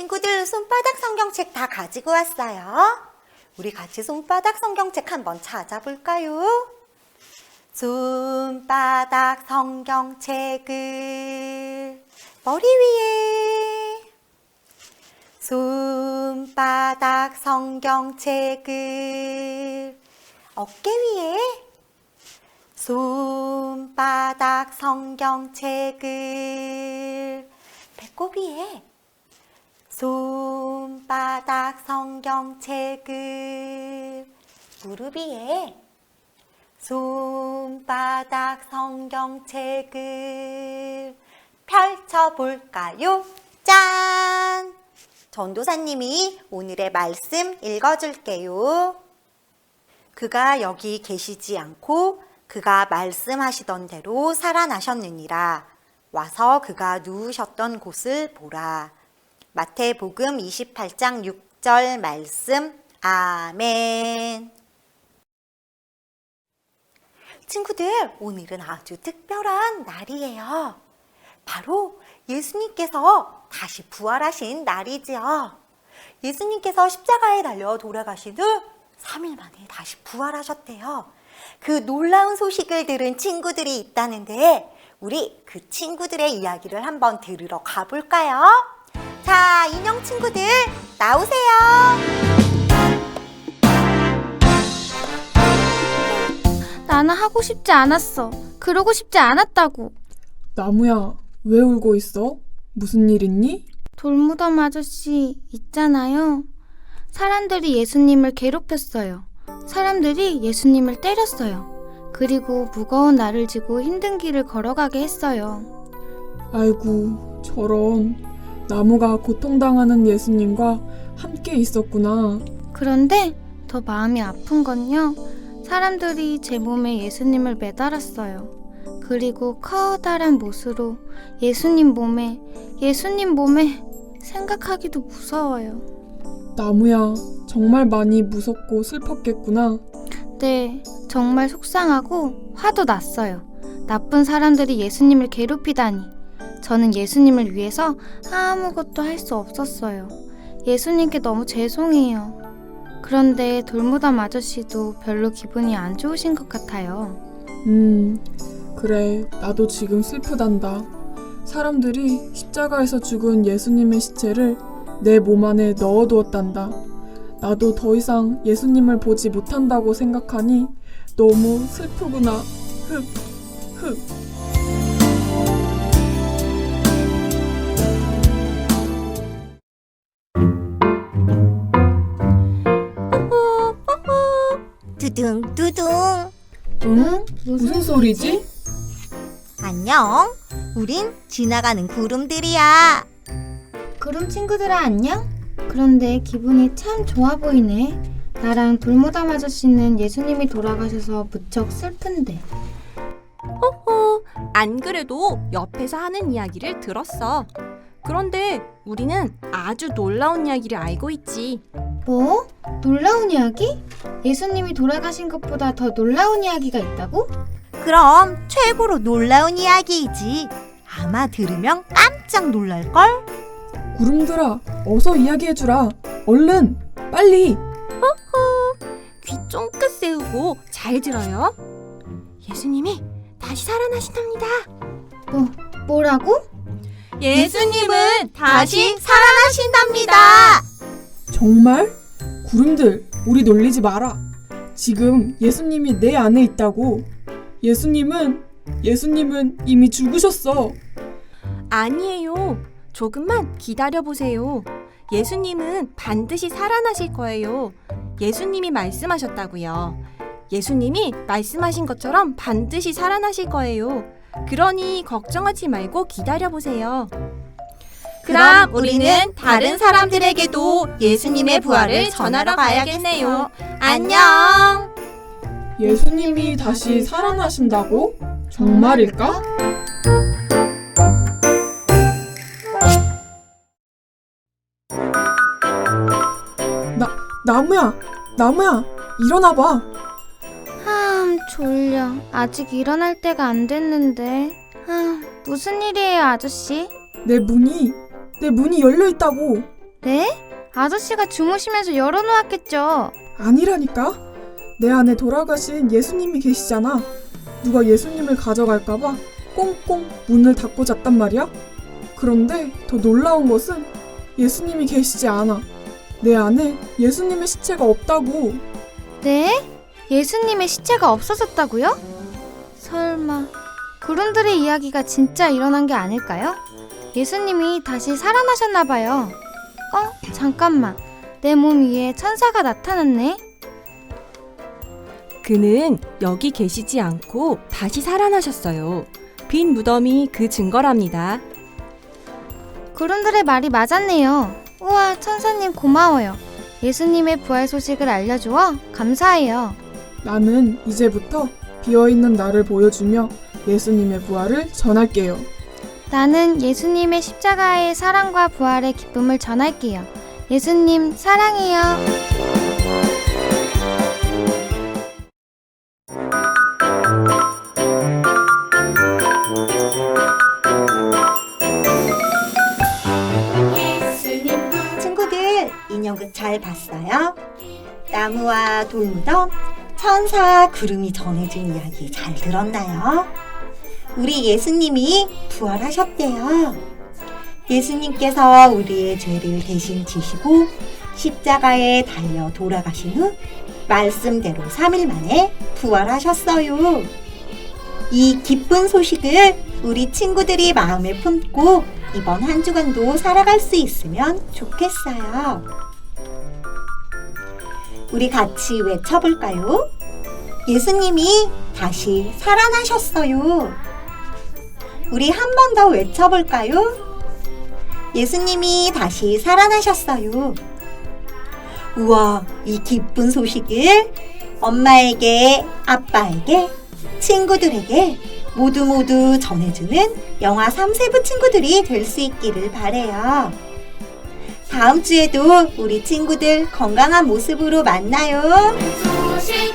친구들 손바닥 성경책 다 가지고 왔어요? 우리 같이 손바닥 성경책 한번 찾아볼까요? 손바닥 성경책을 머리 위에 손바닥 성경책을 어깨 위에 손바닥 성경책을 배꼽 위에 손바닥 성경책을 무릎 위에 손바닥 성경책을 펼쳐볼까요? 짠! 전도사님이 오늘의 말씀 읽어줄게요. 그가 여기 계시지 않고 그가 말씀하시던 대로 살아나셨느니라. 와서 그가 누우셨던 곳을 보라. 마태복음 28장 6절 말씀. 아멘. 친구들, 오늘은 아주 특별한 날이에요. 바로 예수님께서 다시 부활하신 날이지요. 예수님께서 십자가에 달려 돌아가신 후 3일 만에 다시 부활하셨대요. 그 놀라운 소식을 들은 친구들이 있다는데, 우리 그 친구들의 이야기를 한번 들으러 가볼까요? 자, 인형 친구들, 나오세요. 나는 하고 싶지 않았어. 그러고 싶지 않았다고. 나무야, 왜 울고 있어? 무슨 일 있니? 돌무덤 아저씨 있잖아요. 사람들이 예수님을 괴롭혔어요. 사람들이 예수님을 때렸어요. 그리고 무거운 나를 지고 힘든 길을 걸어가게 했어요. 아이고, 저런. 나무가 고통당하는 예수님과 함께 있었구나. 그런데 더 마음이 아픈 건요. 사람들이 제 몸에 예수님을 매달았어요. 그리고 커다란 못으로 예수님 몸에, 예수님 몸에 생각하기도 무서워요. 나무야, 정말 많이 무섭고 슬펐겠구나. 네, 정말 속상하고 화도 났어요. 나쁜 사람들이 예수님을 괴롭히다니. 저는 예수님을 위해서 아무것도 할 수 없었어요. 예수님께 너무 죄송해요. 그런데 돌무덤 아저씨도 별로 기분이 안 좋으신 것 같아요. 음, 그래. 나도 지금 슬프단다. 사람들이 십자가에서 죽은 예수님의 시체를 내 몸 안에 넣어두었단다. 나도 더 이상 예수님을 보지 못한다고 생각하니 너무 슬프구나. 흑, 흑. 두둥, 두둥. 응? 무슨 소리지? 안녕. 우린 지나가는 구름들이야. 그럼 친구들아 안녕? 그런데 기분이 참 좋아 보이네. 나랑 돌무덤 아저씨는 예수님이 돌아가셔서 무척 슬픈데. 호호, 안 그래도 옆에서 하는 이야기를 들었어. 그런데 우리는 아주 놀라운 이야기를 알고 있지. 뭐? 놀라운 이야기? 예수님이 돌아가신 것보다 더 놀라운 이야기가 있다고? 그럼 최고로 놀라운 이야기이지. 아마 들으면 깜짝 놀랄걸? 구름들아, 어서 이야기해주라. 얼른, 빨리. 귀 쫑긋 세우고 잘 들어요. 예수님이 다시 살아나신답니다. 뭐, 뭐라고? 예수님은 다시 살아나신답니다. 정말? 구름들, 우리 놀리지 마라. 지금 예수님이 내 안에 있다고. 예수님은, 예수님은 이미 죽으셨어. 아니에요. 조금만 기다려 보세요. 예수님은 반드시 살아나실 거예요. 예수님이 말씀하셨다고요. 예수님이 말씀하신 것처럼 반드시 살아나실 거예요. 그러니 걱정하지 말고 기다려 보세요. 그럼 우리는 다른 사람들에게도 예수님의 부활을 전하러 가야겠네요. 안녕! 예수님이 다시 살아나신다고? 정말일까? 나, 나무야, 나무야, 일어나봐. 아, 졸려. 아직 일어날 때가 안 됐는데. 아, 무슨 일이에요, 아저씨? 내 문이, 내 문이 열려 있다고. 네? 아저씨가 주무시면서 열어놓았겠죠. 아니라니까? 내 안에 돌아가신 예수님이 계시잖아. 누가 예수님을 가져갈까봐 꽁꽁 문을 닫고 잤단 말이야? 그런데 더 놀라운 것은 예수님이 계시지 않아. 내 안에 예수님의 시체가 없다고. 네? 예수님의 시체가 없어졌다고요? 설마 그분들의 이야기가 진짜 일어난 게 아닐까요? 예수님이 다시 살아나셨나 봐요. 어? 잠깐만. 내 몸 위에 천사가 나타났네. 그는 여기 계시지 않고 다시 살아나셨어요. 빈 무덤이 그 증거랍니다. 그분들의 말이 맞았네요. 우와, 천사님 고마워요. 예수님의 부활 소식을 알려주어 감사해요. 나는 이제부터 비어있는 나를 보여주며 예수님의 부활을 전할게요. 나는 예수님의 십자가의 사랑과 부활의 기쁨을 전할게요. 예수님 사랑해요. 친구들, 인형극 잘 봤어요? 나무와 돌무덤, 천사 구름이 전해준 이야기 잘 들었나요? 우리 예수님이 부활하셨대요. 예수님께서 우리의 죄를 대신 지시고 십자가에 달려 돌아가신 후 말씀대로 3일 만에 부활하셨어요. 이 기쁜 소식을 우리 친구들이 마음에 품고 이번 한 주간도 살아갈 수 있으면 좋겠어요. 우리 같이 외쳐볼까요? 예수님이 다시 살아나셨어요. 우리 한 번 더 외쳐볼까요? 예수님이 다시 살아나셨어요. 우와, 이 기쁜 소식을 엄마에게, 아빠에게, 친구들에게 모두 모두 전해주는 영화 3세부 친구들이 될 수 있기를 바래요. 다음 주에도 우리 친구들 건강한 모습으로 만나요. 소식